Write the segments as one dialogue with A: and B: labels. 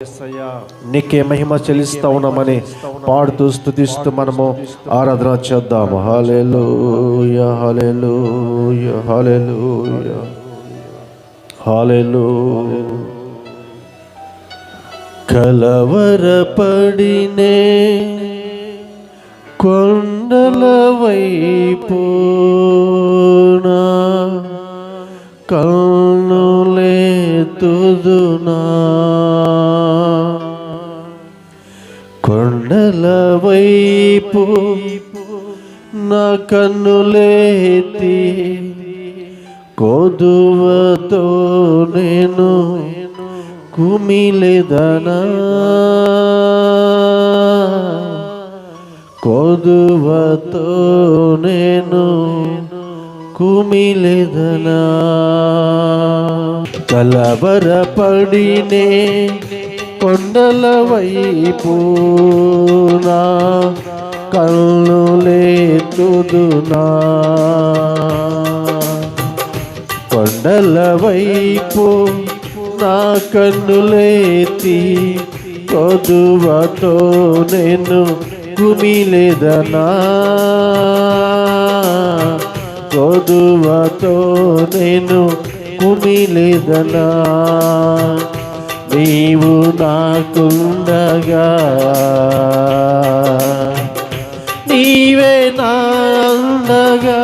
A: యేసయ్యా, నీకే మహిమ చెల్లిస్తా ఉన్నామని పాడుతూ స్థుతిస్తూ మనము ఆరాధన చేద్దాము. హలెలు హలెలు హలెలు హల్లెలూయ. కలవరపడినే కొండల వైపునా కన్నులే తుదునా వైపు నా కన్నులేతి కొదువతో నేను కుమిలేదనా? కొదువతో నేను కుమిలేదనా? కలవరపడినే కొండల వైపునా కన్నులేతుదునా కొండల వైపు నా కన్నులేతి కొదువతో నేను కుమిలేదనా? కొదువతో నేను కుమిలేదనా? నీవు నాకుండగా. నీవే నాండగా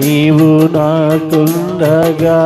A: నీవు నాకుండగా.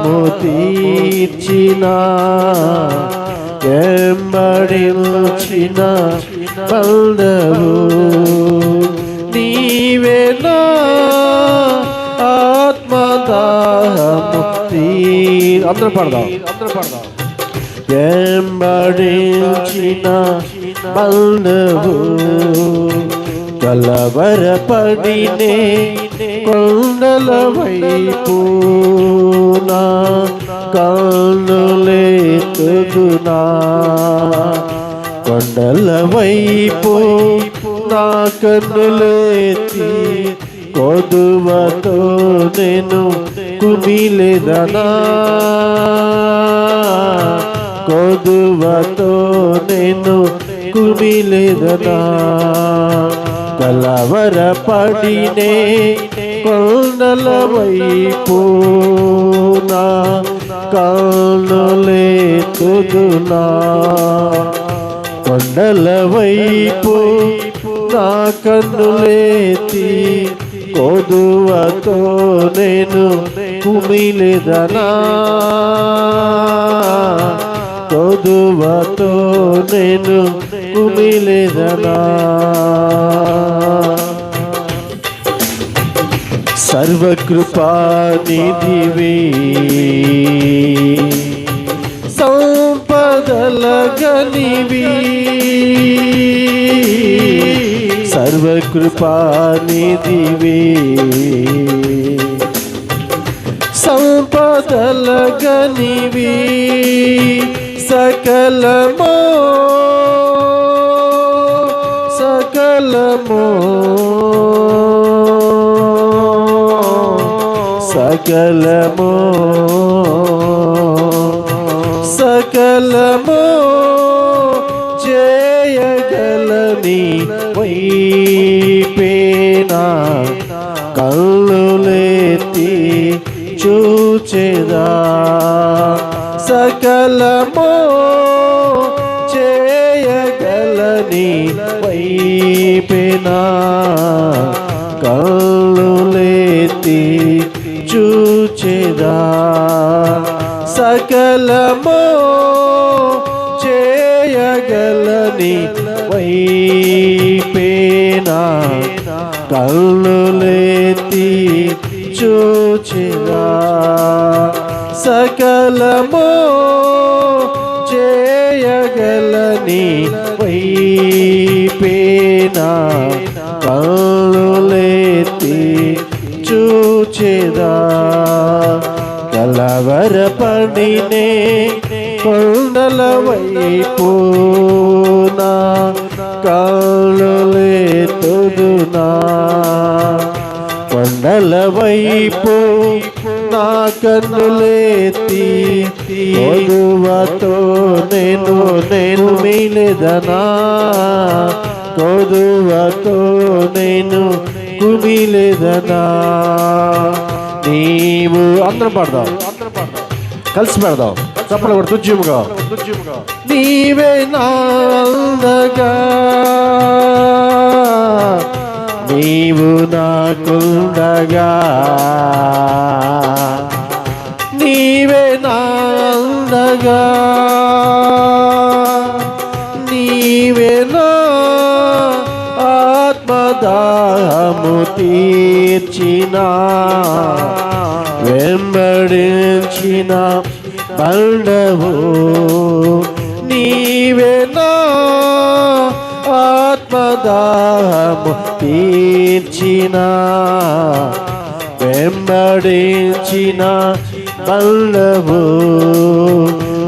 A: ఆత్మదాహము తీర్చిన వెంబడించిన బంధవు నీవేనా ఆత్మదాహము తీర్. అందరూ పడదాం. అందరూ పడదాం వెంబడించిన బంధవు కలవరపడినే కొండల వైపు నా కన్నులేతుదునా కొండల వైపు నా కన్నులేతి కొదువతో నేను కుమిలేదనా. కొదువతో నేను కుమిలేదనా. కలవరపడినే కొండల వైపు నా కన్నులేతుదునా కొండల వైపు నా కన్నులేతి కొదువతో నేను కుమిలిదనా? కొదువతో నేను కుమిలిదనా? సర్వకృపానిధివే. సంపదల గనివి సర్వకృపానిధివే. సంపదల సకలమో సకలమో. సకలము సకలము చేయగలని వైపేనా? కళ్ళులెత్తి చూచెదా? సకలము చేయగలని వైపేనా? కళ్ళులెత్తి చూచెదా సకలమో చేయగలని వైపేనా కళ్ళులేతి చూచినా సకలమో చేయగలని వైపేనా కళ్ళు పడినే కొండల వైపు నా కాళ్ళులేతుదునా కొండల వైపు నా కన్నులేతి కొదువతో నేను నేను మిలెదనా? కొదువతో నేను కుమిలెదనా? నీవు అందరం పడదాం. కలిసి పెడదాం. చప్పలు కూడా తుజ్జుముగా నీవే నాందగా నీవు నాకుండగా. నీవే నాందగా నీవే నా ఆత్మదాహము తీర్చినా. వెంబడించిన బండవు నీవేనా ఆత్మదాహము తీర్చిన. వెంబడించిన బల్లవు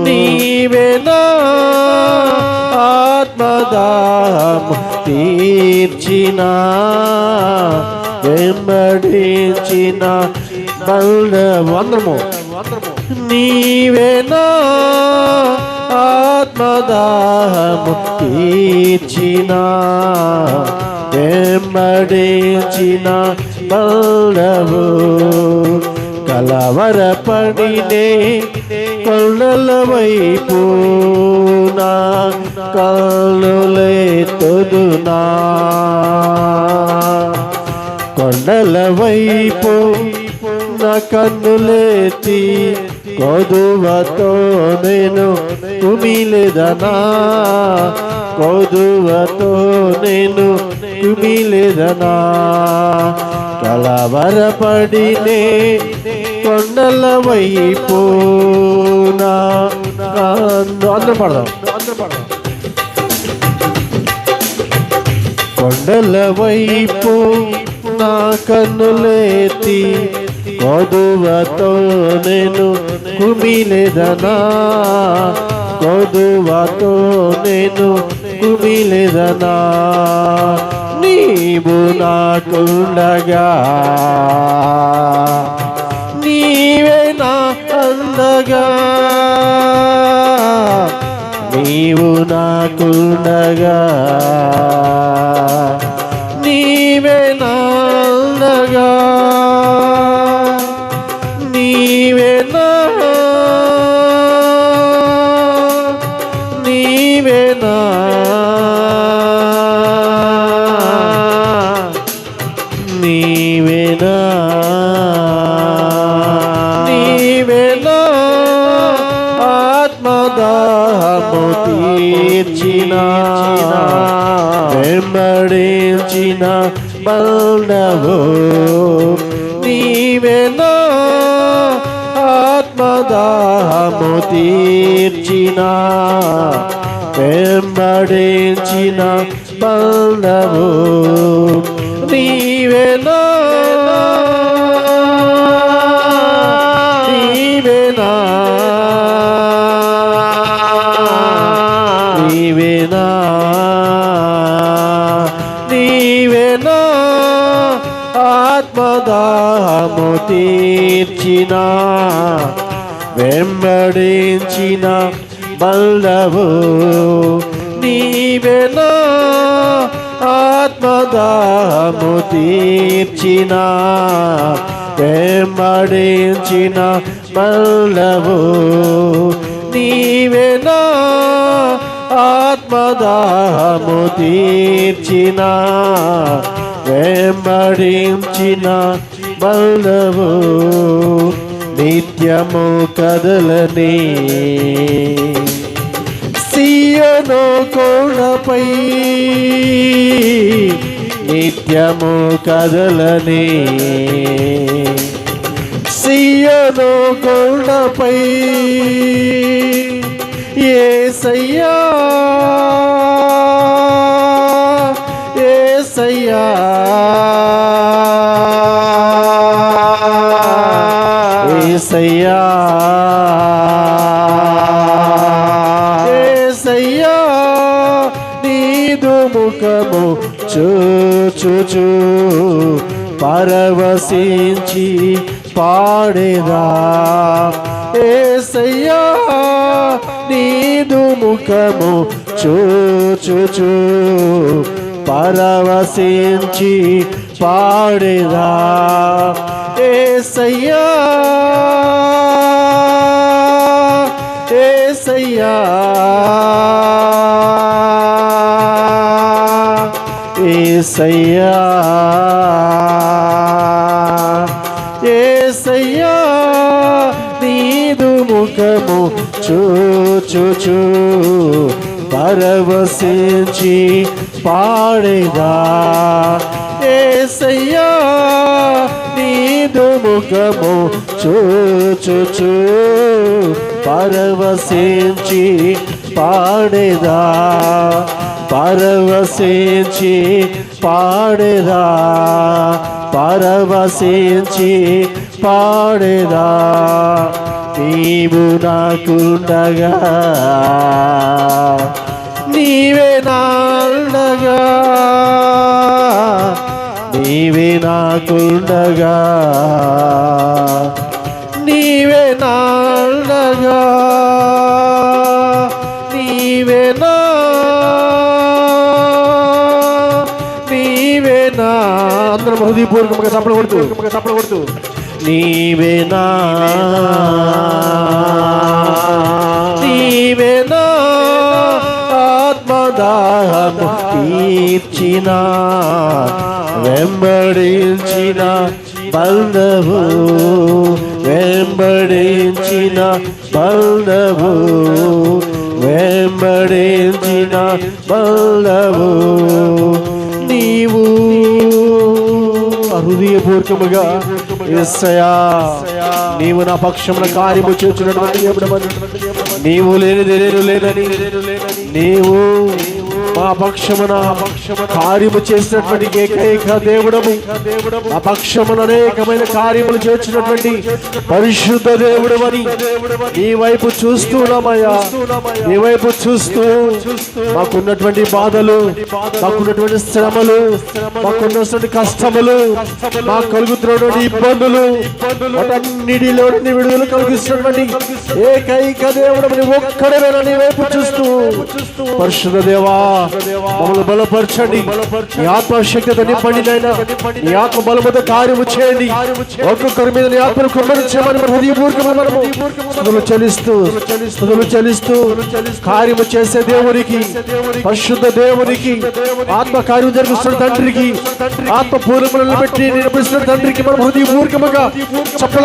A: నీవేనా ఆత్మదాహము తీర్చిన. వెంబడించిన వందరము నీవేనా నీవే నా ఆత్మదాహము తీర్చిన వెంబడించిన బల్లవు కలవరపడినే కొల్లల వైపు నా కళ్ళులే కళ్ళులేతుదునా కొండల వైపు నా కన్నులేతి కొదువతో నేను కుమిలేదనా కొదువతో నేను కుమిలేదనా కలవరపడినే కొండల వైపు నా అందరం పడదాం అందరం పడదాం. కొండల వైపు నా కన్నులేతి కొదువతో నేను కుమిలేదనా? కొదువతో నేను కుమిలేదనా? నీవు నాకుండగా. నీవే నా అందగా. నీవు నాకుండగా. నీవే నా ఆత్మదాహము తీర్చిన వెంబడించిన బలవు నీవెనా ఆత్మదాహము తీర్చిన వెంబడించిన బలవు నీవెనా వెంబడించిన బల్లవు నీవే ఆత్మదాము తీర్చిన వెంబడించిన బల్లవు నీవే ఆత్మదాము తీర్చిన వెంబడించిన బల్లవు నిత్యము కదలని సియను కోణపై నిత్యము కదలని సియను కోణపై ఏ సయ్యా ఏసయ్యా. ఏసయ్యా నీదు ముఖము చూచుచు పరవశించి పాడేదా. ఏసయ్యా నీదు ముఖము చూచుచు పరవశించి పాడేదా. ఏసయ్యా ఏసయ్యా ఏసయ్యా ఏసయ్యా నీదు ముఖము చూచుచు పరవశించి పాడేదా. ఏసయ్యా నీదు ముఖము చూచుచు పరవశించి పాడేదా పరవశించి పాడేదా పరవశించి పాడేదా. నీవు నాకుండగా నీవే నాండగా నీవే నాకుండగా. నీవే నాండగా. నీవే నా. నీవే నా. అందరం హృదయపూర్వకంగా చప్పలు కొడుతూ. చప్పలు కొడుతూ నీవే నా. నీవే నా. ఆత్మదాహము తీర్చినా. వెంబడించిన బంధవు వెంబడించిన బంధవు వెంబడించిన బంధవు. నీవు హృదయపూర్వకముగా ఎస్సయా నీవు నా పక్షమున కార్యము చేస్తున్నటువంటి నీవు లేనిది నేను లేనని. నీవు మా పక్షమున కార్యము చేసినటువంటి ఏకైక దేవుడము. మా పక్షమున అనేకమైన కార్యములు చేర్చినటువంటి పరిశుద్ధ దేవుడవని నీ వైపు చూస్తున్నామయ్యా. నీ వైపు చూస్తూ మాకున్నటువంటి బాధలు మాకున్నటువంటి శ్రమలు మాకున్నటువంటి కష్టములు మాకు కలుగుతున్నటువంటి ఇబ్బందులు వాటన్నిటిలో విడుదల కలిగిస్తున్నటువంటి ఏకైక దేవుడు నీ ఒక్కడేనా నీ వైపు చూస్తూ. పరిశుద్ధ దేవా మమ్మల్ని బలపరచండి. నీ ఆత్మశక్తితో నింపండి నీ ఆత్మ బలముతో కార్యము చేయండి. ఒక్కొక్కరి మీద నీ ఆత్మను కుమ్మరించమని మన స్తుతులు చెల్లిస్తూ కార్యము చేసే దేవునికి పరిశుద్ధ దేవునికి ఆత్మ కార్యం జరిగిస్తున్న తండ్రికి ఆత్మ పూర్వములను పెట్టి నిర్మిస్తున్న తండ్రికి మన హృదయపూర్వకముగా చెప్పల